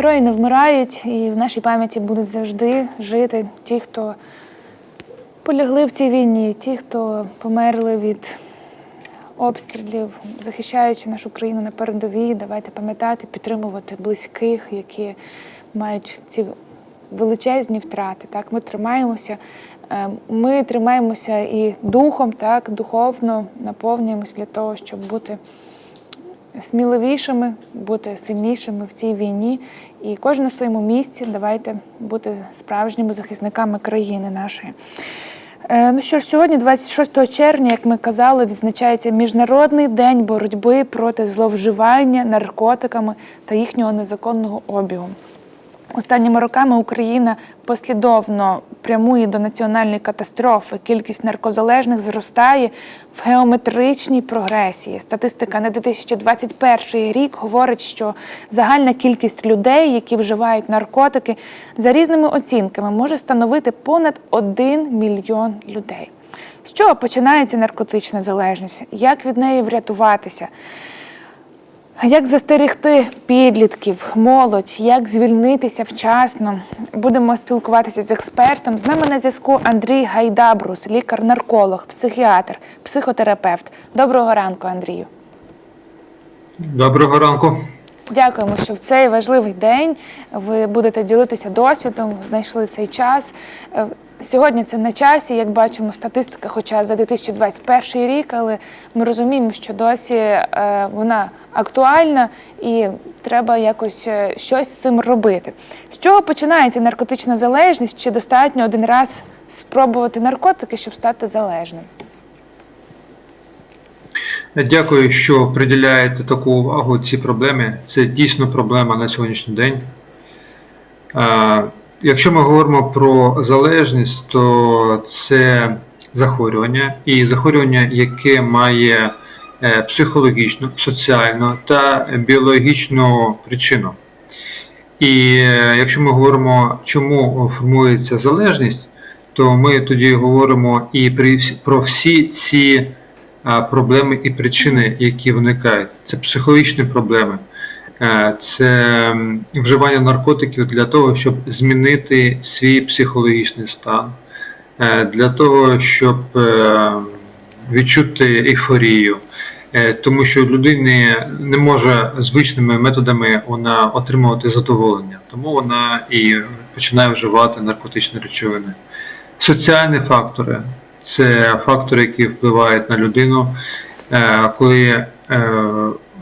Герої не вмирають, і в нашій пам'яті будуть завжди жити ті, хто полягли в цій війні, ті, хто померли від обстрілів, захищаючи нашу країну на передовій. Давайте пам'ятати, підтримувати близьких, які мають ці величезні втрати. Так, ми тримаємося. е, Ми тримаємося і духом, так, духовно наповнюємося для того, щоб бути сміливішими, бути сильнішими в цій війні. І кожен на своєму місці давайте бути справжніми захисниками країни нашої. Е, Ну що ж, сьогодні, 26 червня, як ми казали, відзначається Міжнародний день боротьби проти зловживання наркотиками та їхнього незаконного обігу. Останніми роками Україна послідовно прямує до національної катастрофи. Кількість наркозалежних зростає в геометричній прогресії. Статистика на 2021 рік говорить, що загальна кількість людей, які вживають наркотики, за різними оцінками може становити понад 1 мільйон людей. З чого починається наркотична залежність? Як від неї врятуватися? Як застерегти підлітків, молодь, як звільнитися вчасно? Будемо спілкуватися з експертом. З нами на зв'язку Андрій Гайдабрус, лікар-нарколог, психіатр, психотерапевт. Доброго ранку, Андрію. Доброго ранку. Дякуємо, що в цей важливий день ви будете ділитися досвідом, знайшли цей час. Е, Сьогодні це на часі, як бачимо, статистика, хоча за 2021 рік, але ми розуміємо, що досі е, вона актуальна і треба якось е, щось з цим робити. З чого починається наркотична залежність? Чи достатньо один раз спробувати наркотики, щоб стати залежним? Дякую, що приділяєте таку увагу цій проблемі. Це дійсно проблема на сьогоднішній день. Якщо ми говоримо про залежність, то це захворювання і захворювання, яке має е, психологічну, соціальну та біологічну причину. І е, якщо ми говоримо, чому формується залежність, то ми тоді говоримо і про всі ці проблеми і причини, які виникають. Це психологічні проблеми, це вживання наркотиків для того, щоб змінити свій психологічний стан, е, для того, щоб е, відчути ейфорію. Е, Тому що людини не може звичними методами вона отримувати задоволення, тому вона і починає вживати наркотичні речовини. Соціальні фактори це фактори, які впливають на людину, Е, коли е,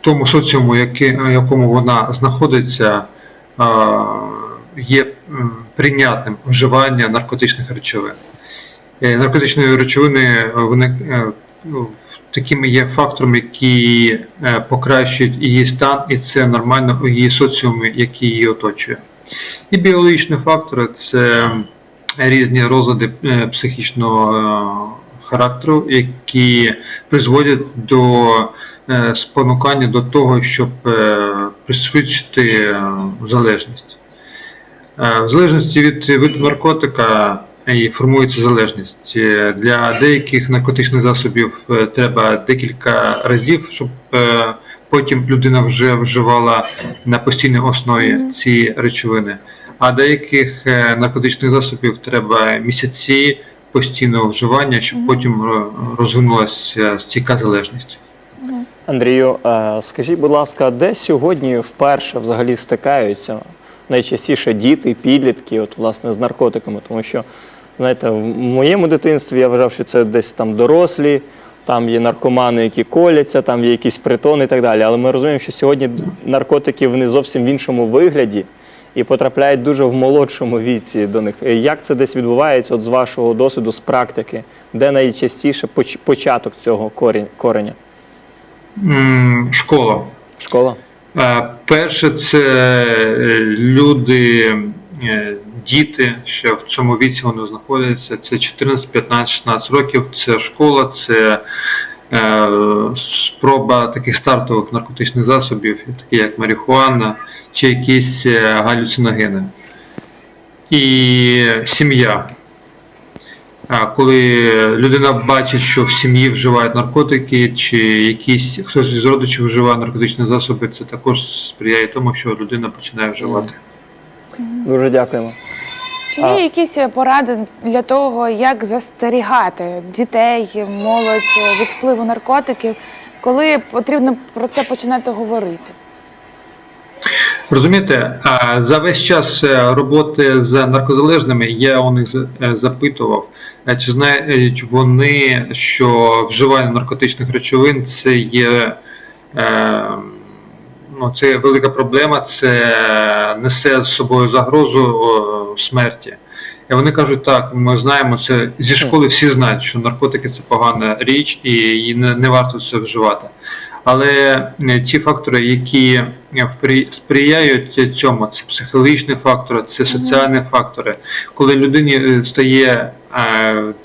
тому соціуму, в якому вона знаходиться, є прийнятним вживання наркотичних речовин. Е, Наркотичні речовини е, вони е, ну, такими є факторами, які покращують її стан, і це нормально у її соціумі, який її оточує. І біологічні фактори це різні розлади психічного характеру, які призводять до спонукання до того, щоб е, пришвидшити е, залежність. Е, В залежності від виду наркотика і формується залежність. Е, Для деяких наркотичних засобів е, треба декілька разів, щоб е, потім людина вже вживала на постійній основі ці речовини. А деяких е, наркотичних засобів треба місяці постійного вживання, щоб потім е, розвинулася стійка залежність. Андрію, е, скажіть, будь ласка, де сьогодні вперше взагалі стикаються найчастіше діти, підлітки, от власне з наркотиками? Тому що, знаєте, в моєму дитинстві я вважав, що це десь там дорослі, там є наркомани, які коляться, там є якісь притони і так далі. Але ми розуміємо, що сьогодні наркотики вони зовсім в іншому вигляді і потрапляють дуже в молодшому віці до них. Е, Як це десь відбувається, от з вашого досвіду, з практики, де найчастіше поч- початок цього кореня? Школа. Школа? Е, Перше, це е, люди, е, діти, що в цьому віці вони знаходяться. Це 14, 15, 16 років. Це школа, це спроба таких стартових наркотичних засобів, такі як марихуана чи якісь галюциногени. І сім'я. А коли людина бачить, що в сім'ї вживають наркотики, чи якісь хтось з родичів вживає наркотичні засоби, це також сприяє тому, що людина починає вживати. Дуже дякуємо. Чи є якісь поради для того, як застерігати дітей, молодь від впливу наркотиків, коли потрібно про це починати говорити? Розумієте, за весь час е, роботи з наркозалежними я у них е, запитував, е, чи знають вони, що вживання наркотичних речовин це є, е, ну, це велика проблема, це несе з собою загрозу смерті. І вони кажуть, так, ми знаємо це зі школи всі знають, що наркотики це погана річ і не, не варто це вживати. Але е, ті фактори, які е, сприяють цьому, це психологічні фактори, це соціальні фактори. Коли людині е, стає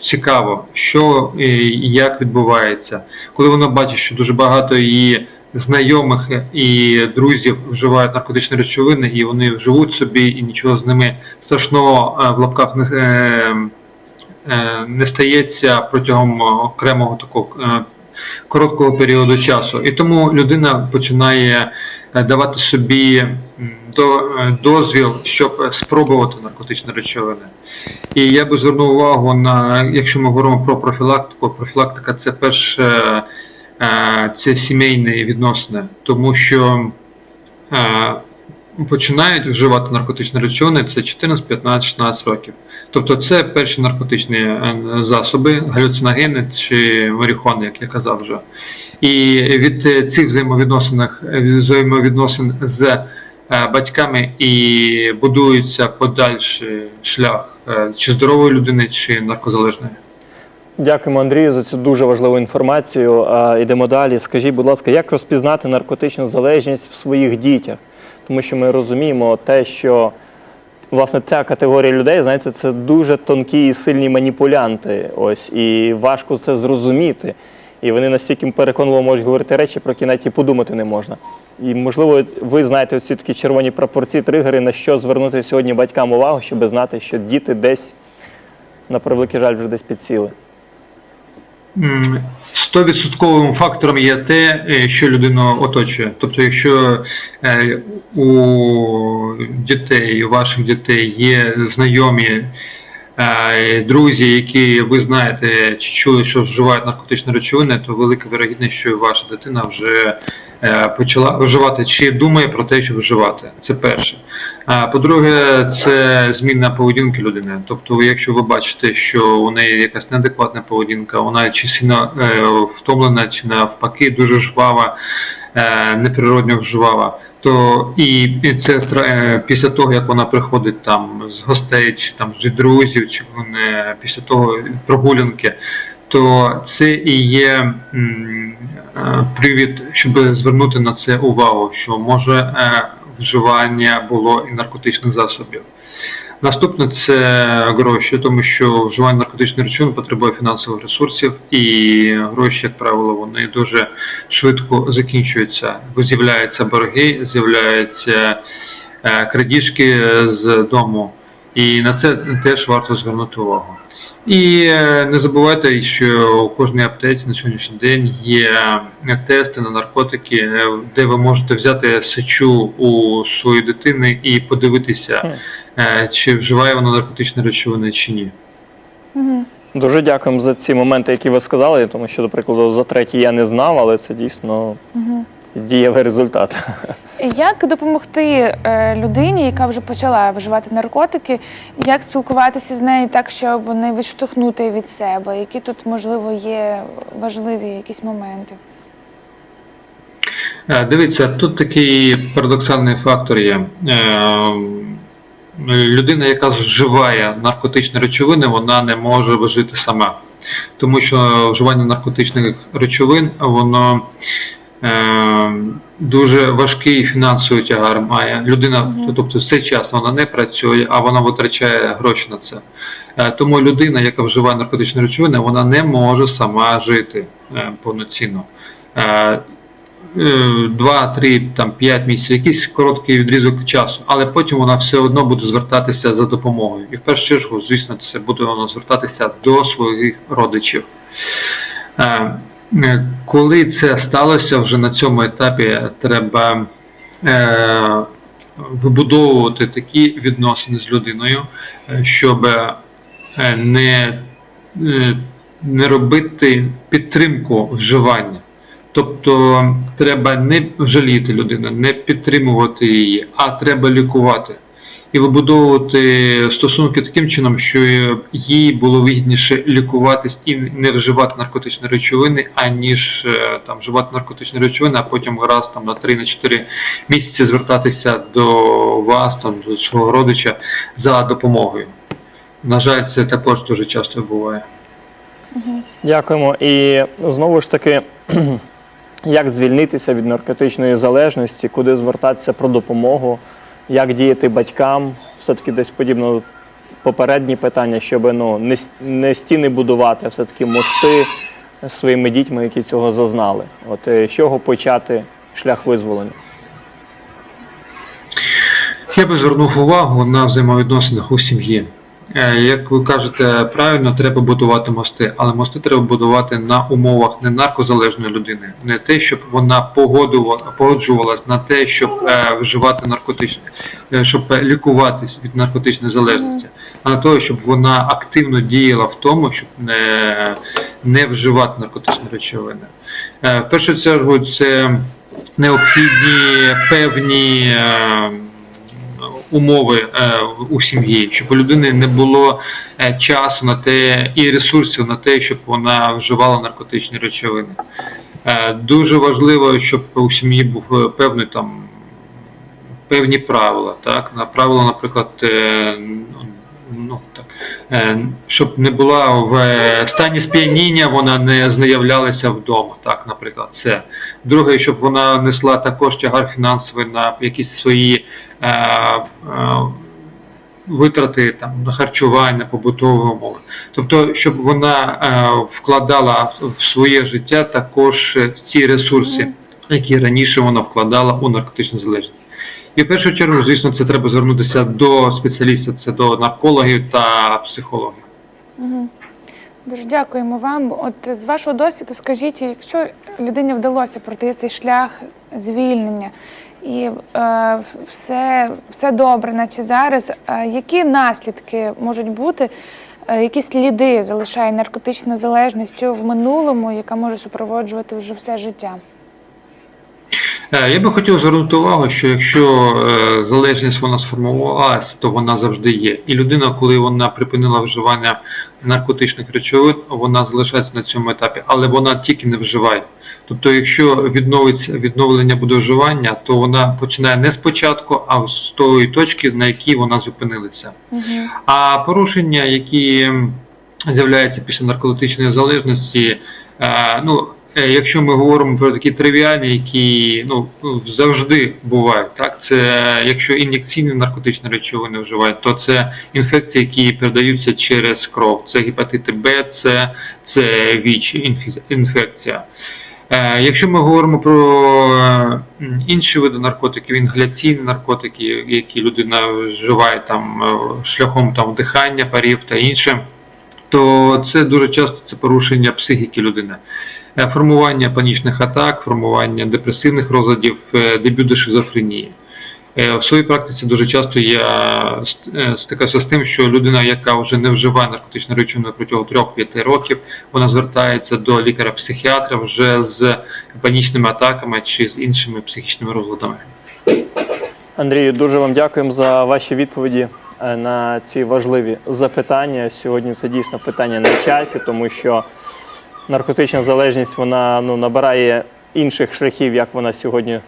цікаво, що і як відбувається, коли вона бачить, що дуже багато її знайомих і друзів вживають наркотичні речовини, і вони живуть собі, і нічого з ними страшного в лапках не. е, е, Не стається протягом окремого такого короткого періоду часу. І тому людина починає е, давати собі е, дозвіл, щоб спробувати наркотичні речовини. І я би звернув увагу на, якщо ми говоримо про профілактику, профілактика це перше е, це сімейні відносини, тому що е, починають вживати наркотичні речовини це 14, 15, 16 років. Тобто це перші наркотичні е, засоби, галюциногени чи марихуана, як я казав вже. І від е, цих взаємовідносинах е, взаємовідносин з батьками і будується подальший шлях чи здорової людини, чи наркозалежної. Дякуємо, Андрію, за цю дуже важливу інформацію. Йдемо далі. Скажіть, будь ласка, як розпізнати наркотичну залежність в своїх дітях? Тому що ми розуміємо те, що власне ця категорія людей, знаєте, це дуже тонкі і сильні маніпулянти. Ось і важко це зрозуміти. І вони настільки переконливо можуть говорити речі, про які навіть і подумати не можна. І можливо, ви знаєте оці такі червоні прапорці, тригери, на що звернути сьогодні батькам увагу, щоб знати, що діти десь, на превеликий жаль, вже десь підсіли. М, Стовідсотковим фактором є те, е, що людину оточує. Тобто, якщо е, у дітей, у ваших дітей є знайомі, е, друзі, які ви знаєте чи чули, що вживають наркотичні речовини, то велика вірогідність, що ваша дитина вже почала вживати чи думає про те, що вживати. Це перше. А по-друге, це зміна поведінки людини. Тобто, якщо ви бачите, що у неї якась неадекватна поведінка, вона чи сильно е, втомлена, чи навпаки дуже жвава, е, неприродньо жвава, то і це е, після того, як вона приходить там з гостей, чи там з друзів, чи вони після того прогулянки, то це і є привід, щоб звернути на це увагу, що може вживання було і наркотичних засобів. Наступне це гроші, тому що вживання наркотичних речовин потребує фінансових ресурсів, і гроші, як правило, вони дуже швидко закінчуються. Бо з'являються борги, з'являються е, крадіжки з дому, і на це теж варто звернути увагу. І е, не забувайте, що у кожній аптеці на сьогоднішній день є тести на наркотики, е, де ви можете взяти сечу у своєї дитини і подивитися, е, чи вживає вона наркотичні речовини чи ні. Дуже дякуємо за ці моменти, які ви сказали, тому що, до прикладу, за третій я не знав, але це дійсно дієвий результат. Як допомогти е, людині, яка вже почала вживати наркотики, як спілкуватися з нею так, щоб не відштовхнути від себе? Які тут можливо є важливі якісь моменти? Е, Дивіться, тут такий парадоксальний фактор є. Е, Людина, яка вживає наркотичні речовини, вона не може вижити сама. Тому що вживання наркотичних речовин, воно дуже важкий фінансовий тягар має. Людина, тобто в цей час вона не працює, а вона витрачає гроші на це. Е, Тому людина, яка вживає наркотичні речовини, вона не може сама жити е, повноцінно. Е, 2, 3, там 5 місяців, якийсь короткий відрізок часу, але потім вона все одно буде звертатися за допомогою. І в першу чергу, звісно, це буде вона звертатися до своїх родичів. Е, Коли це сталося, вже на цьому етапі треба е, вибудовувати такі відносини з людиною, е, щоб е, не, не робити підтримку вживання. Тобто треба не жаліти людину, не підтримувати її, а треба лікувати. І вибудовувати стосунки таким чином, що їй було вигідніше лікуватись і не вживати наркотичні речовини, аніж е, там вживати наркотичні речовини, а потім раз там на 3-4 місяці звертатися до вас, там до свого родича за допомогою. На жаль, це також дуже часто буває. Дякуємо. І знову ж таки, як звільнитися від наркотичної залежності, куди звертатися про допомогу, як діяти батькам, все-таки десь подібно попередні питання, щоб ну, не, не стіни будувати, а все-таки мости своїми дітьми, які цього зазнали. От е, з чого почати шлях визволення? Я би звернув увагу на взаємовідносинах у сім'ї. Е, Як ви кажете, правильно треба будувати мости, але мости треба будувати на умовах не наркозалежної людини, не те, щоб вона погоджувалась на те, щоб е, вживати наркотичне, е, щоб е, лікуватись від наркотичної залежності, а на те, щоб вона активно діяла в тому, щоб не, не вживати наркотичні речовини. Е, В першу чергу це необхідні певні. е, умови е, у сім'ї, щоб у людини не було е, часу на те і ресурсів на те, щоб вона вживала наркотичні речовини. Е, Дуже важливо, щоб у сім'ї був певний там певні правила. Так? На правила, наприклад, ну, так, е, щоб не була в е, стані сп'яніння, вона не знайомлялася вдома. Так, наприклад, це. Друге, щоб вона несла також тягар фінансовий на якісь свої е, е, витрати там, на харчування, побутові умови. Тобто, щоб вона е, вкладала в своє життя також ці ресурси, які раніше вона вкладала у наркотичну залежність. І в першу чергу, звісно, це треба звернутися до спеціалістів, це до наркологів та психологів. Дуже дякуємо вам. От з вашого досвіду, скажіть, якщо людині вдалося пройти цей шлях звільнення і е, все, все добре, наче зараз, е, які наслідки можуть бути, е, які сліди залишає наркотична залежність в минулому, яка може супроводжувати вже все життя? Е, Я би хотів звернути увагу, що якщо е, залежність вона сформувалась, то вона завжди є. І людина, коли вона припинила вживання наркотичних речовин, вона залишається на цьому етапі, але вона тільки не вживає. Тобто, якщо відновиться відновлення буде вживання, то вона починає не спочатку, а з тої точки, на якій вона зупинилася. А порушення, які з'являються після наркотичної залежності, е, ну, якщо ми говоримо про такі тривіальні, які ну, завжди бувають, так, це якщо ін'єкційні наркотичні речовини вживають, то це інфекції, які передаються через кров. Це гепатити Б, це, це ВІЧ, інфекція. Е, Якщо ми говоримо про е, інші види наркотиків, інгаляційні наркотики, які людина вживає там е, шляхом там вдихання, парів та інше, то це дуже часто це порушення психіки людини. Е, Формування панічних атак, формування депресивних розладів, е, дебют до шизофренії. Е, В своїй практиці дуже часто я стикався з тим, що людина, яка вже не вживає наркотичні речовини протягом 3-5 років, вона звертається до лікаря-психіатра вже з панічними атаками чи з іншими психічними розладами. Андрію, дуже вам дякуємо за ваші відповіді на ці важливі запитання. Сьогодні це дійсно питання на часі, тому що наркотична залежність вона ну, набирає інших шляхів, як вона сьогодні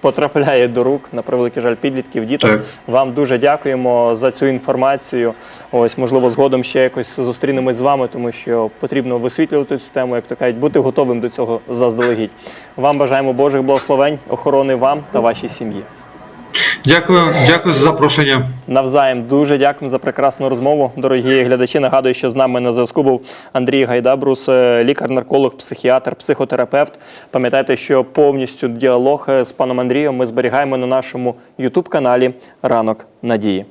потрапляє до рук, на превеликий жаль, підлітків, діток. Так. Вам дуже дякуємо за цю інформацію. Ось, можливо, згодом ще якось зустрінемось з вами, тому що потрібно висвітлювати цю тему, як то кажуть, бути готовим до цього заздалегідь. Вам бажаємо Божих благословень, охорони вам та вашій сім'ї. Дякую, дякую за запрошення. Навзаєм дуже дякую за прекрасну розмову. Дорогі глядачі. Нагадую, що з нами на зв'язку був Андрій Гайдабрус, е, лікар-нарколог, психіатр, психотерапевт. Пам'ятайте, що повністю діалог е, з паном Андрієм ми зберігаємо на нашому Ютуб каналі Ранок Надії.